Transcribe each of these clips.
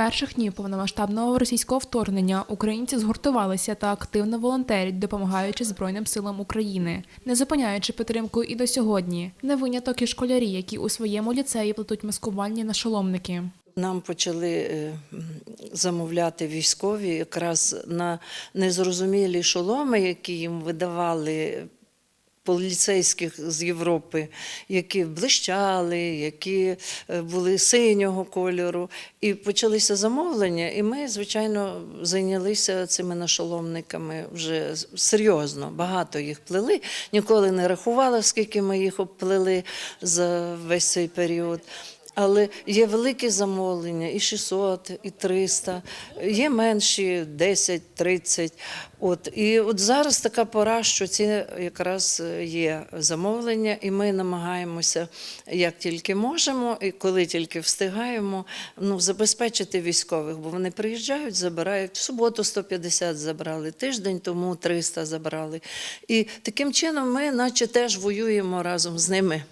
перших днів повномасштабного російського вторгнення українці згуртувалися та активно волонтерять, допомагаючи Збройним силам України, не зупиняючи підтримку і до сьогодні. Не виняток і школярі, які у своєму ліцеї плетуть маскувальні нашоломники. Нам почали е, замовляти військові якраз на незрозумілі шоломи, які їм видавали поліцейських з Європи, які блищали, які е, були синього кольору. І почалися замовлення, і ми, звичайно, зайнялися цими нашоломниками вже серйозно. Багато їх плели. Ніколи не рахувала, скільки ми їх обплели за весь цей період. Але є великі замовлення, і 600, і 300, є менші 10, 30. От. І от зараз така пора, що ці якраз є замовлення, і ми намагаємося, як тільки можемо, і коли тільки встигаємо, ну, забезпечити військових, бо вони приїжджають, забирають. В суботу 150 забрали, тиждень тому 300 забрали. І таким чином ми, наче теж воюємо разом з ними,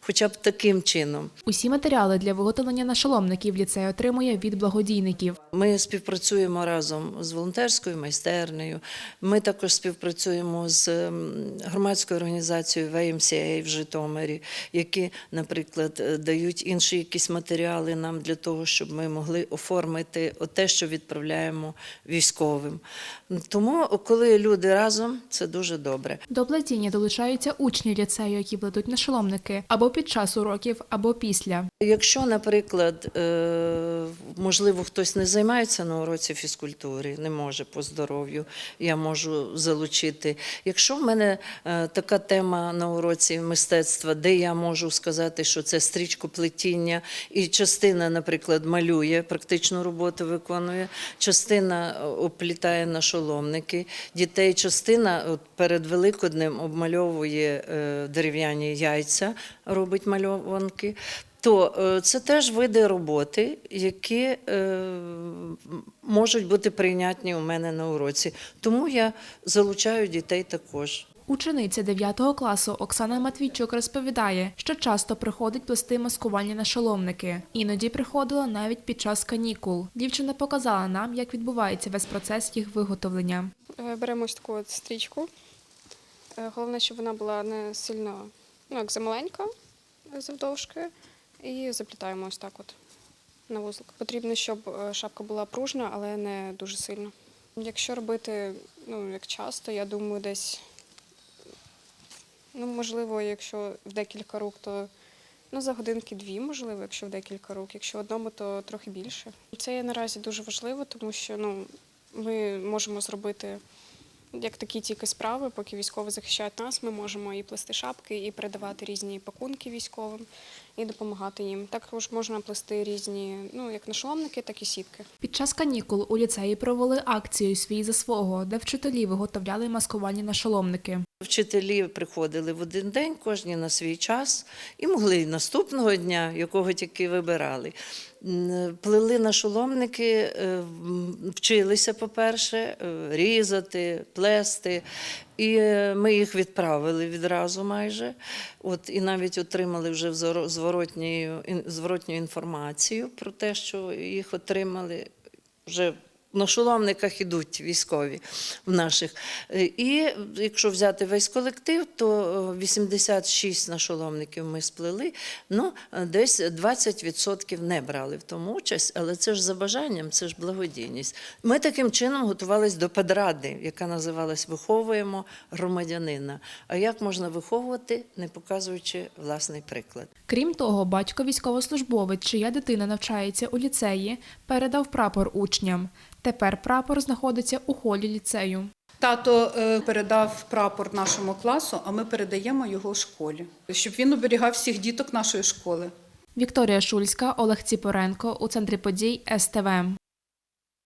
хоча б таким чином. Усі матеріали для виготовлення нашоломників ліцей отримує від благодійників. Ми співпрацюємо разом з волонтерською майстернею. Ми також співпрацюємо з громадською організацією VMCA в Житомирі, які, наприклад, е, дають інші якісь матеріали нам для того, щоб ми могли оформити те, що відправляємо військовим. Тому, коли люди разом, це дуже добре. До плетіння долучаються учні ліцею, які плетуть нашоломники або під час уроків, або після. Якщо, наприклад, е, можливо, хтось не займається на уроці фізкультури, не може по здоров'ю, я можу залучити. Якщо в мене е, така тема на уроці мистецтва, де я можу сказати, що це стрічкоплетіння, і частина, наприклад, малює, практичну роботу виконує, частина е, оплітає нашоломники, дітей частина перед Великоднем обмальовує дерев'яні яйця, робить мальованки. То е, це теж види роботи, які е, можуть бути прийнятні у мене на уроці. Тому я залучаю дітей також. Учениця 9 класу Оксана Матвійчук розповідає, що часто приходить плести маскувальні нашоломники. Іноді приходила навіть під час канікул. Дівчина показала нам, як відбувається весь процес їх виготовлення. Е, Беремо ось таку от стрічку. Головне, щоб вона була не сильно, ну, як замаленька завдовжки. І заплітаємо ось так от на вузлик. Потрібно, щоб е, шапка була пружна, але не дуже сильно. Якщо робити, ну, як часто, я думаю, десь, ну, можливо, якщо в декілька рук, то ну, за годинки дві, можливо, якщо в декілька рук. Якщо в одному, то трохи більше. Це є наразі дуже важливо, тому що ну, ми можемо зробити як такі тільки справи, поки військові захищають нас, ми можемо і плести шапки, і передавати різні пакунки військовим, і допомагати їм. Також можна плести різні, ну як нашоломники, так і сітки. Під час канікул у ліцеї провели акцію свій за свого, де вчителі виготовляли маскувальні нашоломники. Вчителі приходили в один день, кожні на свій час, і могли і наступного дня, якого тільки вибирали. Плели нашоломники, е, м, вчилися, по-перше, е, різати, плести. І е, ми їх відправили відразу майже. От, і навіть отримали вже зворотню, зворотню інформацію про те, що їх отримали вже на шоломниках ідуть військові в наших. Е, І якщо взяти весь колектив, то е, 86 нашоломників ми сплели. Ну, е, десь 20% не брали в тому участь, але це ж за бажанням, це ж благодійність. Ми таким чином готувалися до педради, яка називалась Виховуємо громадянина. А як можна виховувати, не показуючи власний приклад? Крім того, батько військовослужбовець, чия дитина навчається у ліцеї, передав прапор учням. Тепер прапор знаходиться у холі ліцею. Тато е, передав прапор нашому класу, а ми передаємо його школі, щоб він оберігав всіх діток нашої школи. Вікторія Шульська, Олег Ціпоренко у центрі подій СТВ.